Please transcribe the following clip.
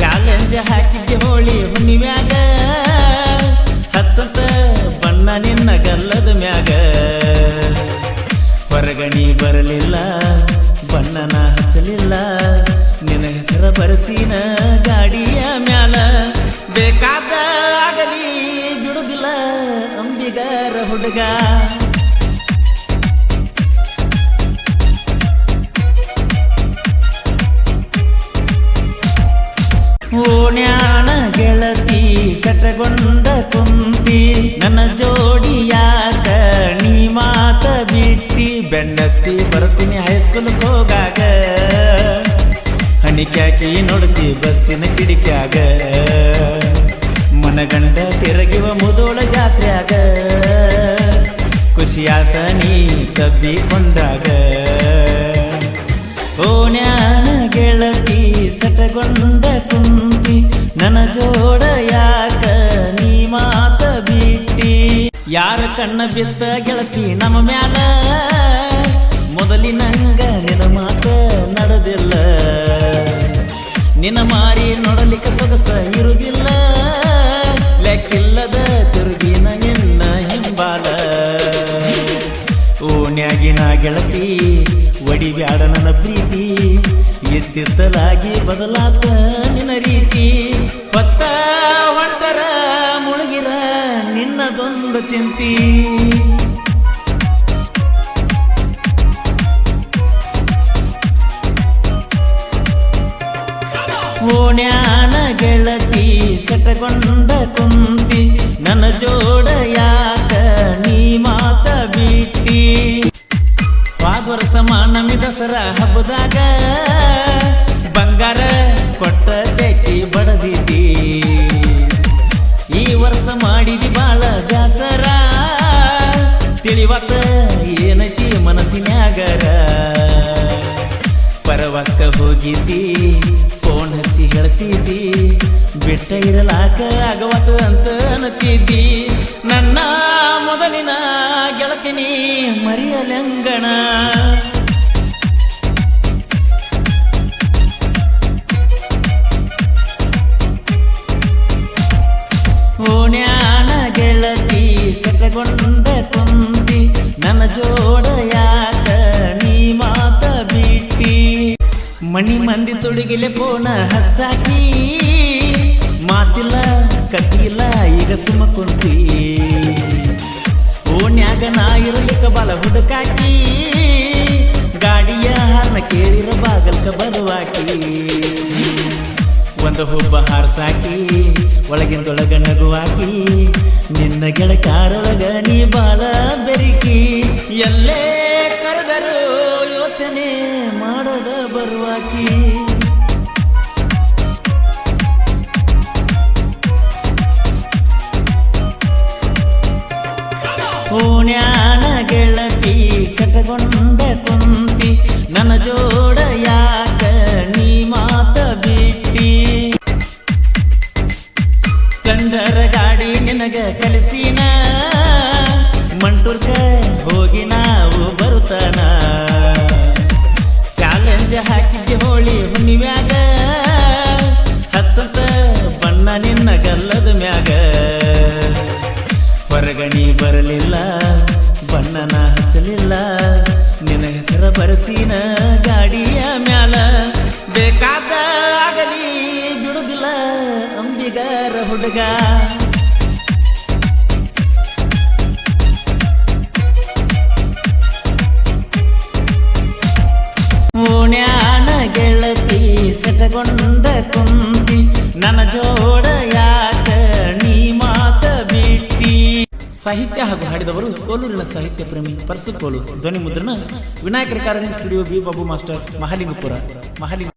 Challenge ಹಾಕಿದ್ದೆ ಹೋಳಿ ಹುಣ್ಣಿಮ್ಯಾಗ, ಹತ್ತತ ಬಣ್ಣ ನಿನ್ನ ಗಲ್ಲದ ಮ್ಯಾಗ. ಹೊರಗಣಿ ಬರಲಿಲ್ಲ, ಬಣ್ಣನ ಹಚ್ಚಲಿಲ್ಲ, ನಿನ್ನ ಹೆಸರ ಬರಸಿನ ಗಾಡಿಯ ಮ್ಯಾಲ. ಬೇಕಾದ ಆಗಲಿ ಬಿಡುದಿಲ್ಲ, ಅಂಬಿಗರ ಹುಡುಗ. ಸಟಗೊಂಡ ಕುಂತಿ ನನ್ನ ಜೋಡಿ ಯಾಕ ನೀ ಮಾತ ಬಿಟ್ಟಿ? ಬೆಂಡತ್ತಿ ಬರ್ತೀನಿ ಹೈಸ್ಕೂಲ್ ಹೋಗಾಗ. ಹಣಿಕ್ಯಾಕಿ ನೋಡ್ತಿ ಬಸ್ಸಿನ ಕಿಡಿಕ್ಯಾಗ. ಮನಗಂಡ ತಿರುಗಿವ ಮುದೋಳ ಜಾತ್ರೆಯಾಗ. ಖುಷಿಯಾತ ನೀ ತಬ್ಬಿಕೊಂಡಾಗ. ಓಣ್ಯಾನ ಗೆಳತಿ ಸಟಗೊಂಡ ಕುಂತಿ, ನನ್ನ ಜೋಡ ಯಾರ ಕಣ್ಣ ಬಿತ್ತ ಗೆಳತಿ ನಮ್ಮ ಮ್ಯಾಲ? ಮೊದಲಿನಂಗ ನಿನ ಮಾತ ನಡೆದಿಲ್ಲ. ನಿನ್ನ ಮಾರಿ ನೋಡಲಿಕ್ಕೆ ಸೊಗಸ ಇರುವುದಿಲ್ಲ. ಲೆಕ್ಕಿಲ್ಲದ ತಿರುಗಿನ ನಿನ್ನ ಹಿಂಬಾಲ. ಓಣ್ಯಾಗಿನ ಗೆಳತಿ, ಒಡಿಬ್ಯಾಡ ನನ್ನ ಪ್ರೀತಿ. ಎತ್ತಿತ್ತಲಾಗಿ ಬದಲಾತ ನಿನ್ನ ರೀತಿ. ಪತ್ತ ಚಿಂತಿ. ಓಣ್ಯಾನ ಗೆಳತಿ, ಸಟಗೊಂಡ ಕುಂತಿ, ನನ್ನ ಜೋಡ ಯಾಕ ನೀ ಮಾತ ಬಿಟ್ಟಿ? ವಾದ್ವರ್ಷ ಸಮಾನಮಿ ದಸರಾ ಹಬ್ಬದಾಗ ತಿಳಿವತ್ತ ಏನೈತಿ ಮನಸ್ಸಿನಾಗರ ಪರವಸ್ಕ ಹೋಗಿದ್ದಿ ಫೋನ್ ಹಚ್ಚಿ ಹೇಳ್ತಿದ್ದಿ, ಬಿಟ್ಟ ಇರಲಾಕ ಆಗವತ್ತು ಅಂತ ಅನ್ನತಿದ್ದಿ ನನ್ನ ಮೊದಲಿನ ಗೆಳತಿನಿ ಮರಿಯಲಂಗಣ. ಓಣ್ಯಾನ ಗೆಳತಿ ಸಟಗೊಂಡ ಕುಂತಿ ನನ್ನ ಜೋಡ ಯಾಕ ನೀ ಮಾತ ಬಿಟ್ಟಿ? ಮಣಿ ಮಂದಿ ತುಡುಗಿಲೆ ಪೋಣ ಹಚ್ಚಾಕಿ. ಮಾತಿಲ್ಲ ಕಟ್ಟಿಲ್ಲ ಈಗ ಸುಮ್ಮ ಕುಂತಿ. ಓಣ್ಯಾಗ ನಾ ಇರಲಿಕ್ಕ ಬಲ ಹುಡುಕಾಕಿ. ಗಾಡಿಯ ಹಾರ್ನ ಕೇಳಿರ ಬಾಗಲ್ಕ ಬರುವಾಕಿ. ಒಂದು ಹುಬ್ಬ ಹಾರಸಾಕಿ, ಒಳಗಿಂದೊಳಗ ನಗುವಾಕಿ. ನಿನ್ನ ಗೆಳಕಾರೊಳಗ ನೀ ಬಾಳ ಬೆರಿಕಿ. ಎಲ್ಲೇ ಕರೆದರು ಯೋಚನೆ ಮಾಡದ ಬರುವಾಕಿ ಓಣ್ಯಾನ ಗೆಳತಿ, ಸಟಗೊಂಡ ಕುಂತಿ, ನನ್ನ ಜೋಡ ಯಾಕ ನೀ ಮಾತ ಬಿಟ್ಟಿ? ಕಂಡರ ಗಾಡಿ ನಿನಗ ಕಲಿಸಿನ, ಮಂಟೂರ್ಕ ನಾವು ಬರುತ್ತಾನ? ಚಾಲೆಂಜ್ ಹಾಕಿದ್ದೆ ಹೋಳಿ ಹುಣ್ಣಿಮ್ಯಾಗ, ಹತ್ತತ ಬಣ್ಣ ನಿನ್ನ ಗಲ್ಲದ ಮ್ಯಾಗ. ಹೊರಗಣಿ ಬರಲಿಲ್ಲ, ಬಣ್ಣನ ಹಚ್ಚಲಿಲ್ಲ, ನಿನ್ನ ಹೆಸರ ಬರಸಿನ ಗಾಡಿಯ ಮ್ಯಾಲ. ಬೇಕಾದ ಆಗಲಿ ಬಿಡುದಿಲ್ಲ, ಅಂಬಿಗರ ಹುಡುಗ. ಸಟಗೊಂಡ ಕುಂತಿ, ನನ್ನ ಜೋಡ ಯಾಕ ನೀ ಮಾತ ಬಿಟ್ಟಿ? ಸಾಹಿತ್ಯ ಹಾಗೂ ಹಾಡಿದವರು ಕೋಲೂರಿನ ಸಾಹಿತ್ಯ ಪ್ರೇಮಿ ಪರಸು ಕೋಲು ಧ್ವನಿ ಮುದ್ರಣ ವಿನಾಯಕರ ಕಾರಣ studio B Babu master Mahalingapura, Mahalinga